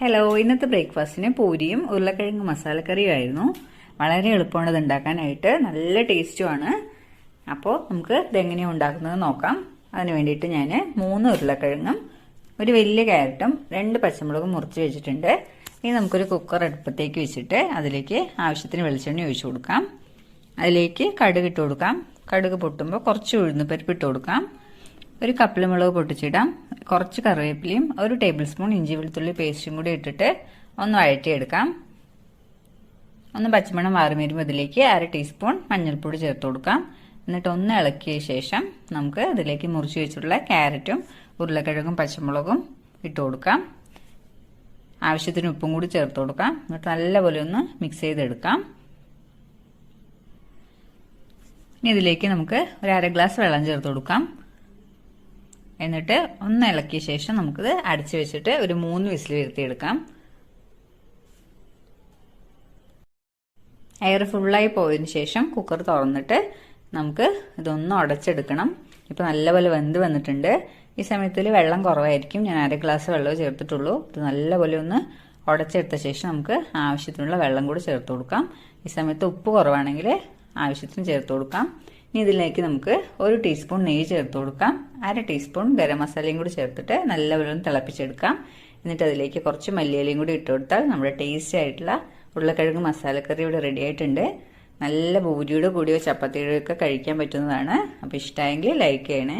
Hello ഇന്നത്തെ ബ്രേക്ക്ഫാസ്റ്റിന് പൂരിയും ഉരുളക്കിഴങ്ങ് മസാലക്കറിയും ആയിരുന്നു വളരെ എളുപ്പമാണ് ഉണ്ടാക്കാനായിട്ട് നല്ല ടേസ്റ്റുമാണ്. അപ്പോൾ നമുക്ക് ഇതെങ്ങനെയാണ് ഉണ്ടാക്കുന്നത് നോക്കാം. അതിന് വേണ്ടിയിട്ട് ഞാൻ മൂന്ന് ഉരുളക്കിഴങ്ങും ഒരു വലിയ ക്യാരറ്റും രണ്ട് പച്ചമുളകും മുറിച്ച് വെച്ചിട്ടുണ്ട്. ഇനി നമുക്കൊരു കുക്കർ അടുപ്പത്തേക്ക് വെച്ചിട്ട് അതിലേക്ക് ആവശ്യത്തിന് വെളിച്ചെണ്ണ ഒഴിച്ചു കൊടുക്കാം. അതിലേക്ക് കടുക് ഇട്ട് കൊടുക്കാം. കടുക് പൊട്ടുമ്പോൾ കുറച്ച് ഉഴുന്ന് പരിപ്പ് കൊടുക്കാം. ഒരു കപ്പിൽ മുളക് പൊട്ടിച്ചിടാം കുറച്ച് കറിവേപ്പിലയും ഒരു ടേബിൾ സ്പൂൺ ഇഞ്ചി വെളുത്തുള്ളി പേസ്റ്റും കൂടി ഇട്ടിട്ട് ഒന്ന് വഴറ്റിയെടുക്കാം. ഒന്ന് പച്ചമണം വരുമ്പോൾ ഇതിലേക്ക് അര ടീസ്പൂൺ മഞ്ഞൾപ്പൊടി ചേർത്ത് കൊടുക്കാം. എന്നിട്ട് ഒന്ന് ഇളക്കിയ ശേഷം നമുക്ക് ഇതിലേക്ക് മുറിച്ച് വെച്ചിട്ടുള്ള ക്യാരറ്റും ഉരുളക്കിഴങ്ങും പച്ചമുളകും ഇട്ട് കൊടുക്കാം. ആവശ്യത്തിന് ഉപ്പും കൂടി ചേർത്ത് കൊടുക്കാം. എന്നിട്ട് നല്ലപോലെ ഒന്ന് മിക്സ് ചെയ്തെടുക്കാം. ഇനി ഇതിലേക്ക് നമുക്ക് ഒരു അര ഗ്ലാസ് വെള്ളം ചേർത്ത് കൊടുക്കാം. എന്നിട്ട് ഒന്ന് ഇളക്കിയ ശേഷം നമുക്കിത് അടച്ചു വെച്ചിട്ട് ഒരു മൂന്ന് വിസിൽ വരുത്തിയെടുക്കാം. എയർ ഫുള്ളായി പോയതിന് ശേഷം കുക്കർ തുറന്നിട്ട് നമുക്ക് ഇതൊന്ന് ഉടച്ചെടുക്കണം. ഇപ്പം നല്ലപോലെ വെന്ത് വന്നിട്ടുണ്ട്. ഈ സമയത്തിൽ വെള്ളം കുറവായിരിക്കും. ഞാൻ അര ഗ്ലാസ് വെള്ളമേ ചേർത്തിട്ടുള്ളൂ. ഇത് നല്ലപോലെ ഒന്ന് ഉടച്ചെടുത്ത ശേഷം നമുക്ക് ആവശ്യത്തിനുള്ള വെള്ളം കൂടി ചേർത്ത് കൊടുക്കാം. ഈ സമയത്ത് ഉപ്പ് കുറവാണെങ്കിൽ ആവശ്യത്തിന് ചേർത്ത് കൊടുക്കാം. ഇനി ഇതിലേക്ക് നമുക്ക് ഒരു ടീസ്പൂൺ നെയ്യ് ചേർത്ത് കൊടുക്കാം. അര ടീസ്പൂൺ ഗരം മസാലയും കൂടി ചേർത്തിട്ട് നല്ലപോലെ തിളപ്പിച്ചെടുക്കാം. എന്നിട്ട് അതിലേക്ക് കുറച്ച് മല്ലിയിലയും കൂടി ഇട്ട് കൊടുത്താൽ നമ്മുടെ ടേസ്റ്റി ആയിട്ടുള്ള ഉരുളക്കിഴങ്ങ് മസാലക്കറി ഇവിടെ റെഡി ആയിട്ടുണ്ട്. നല്ല ഭൂരിയുടെ കൂടിയോ ചപ്പാത്തിയുടെ ഒക്കെ കഴിക്കാൻ പറ്റുന്നതാണ്. അപ്പോൾ ഇഷ്ടമായെങ്കിൽ ലൈക്ക് ചെയ്യണേ.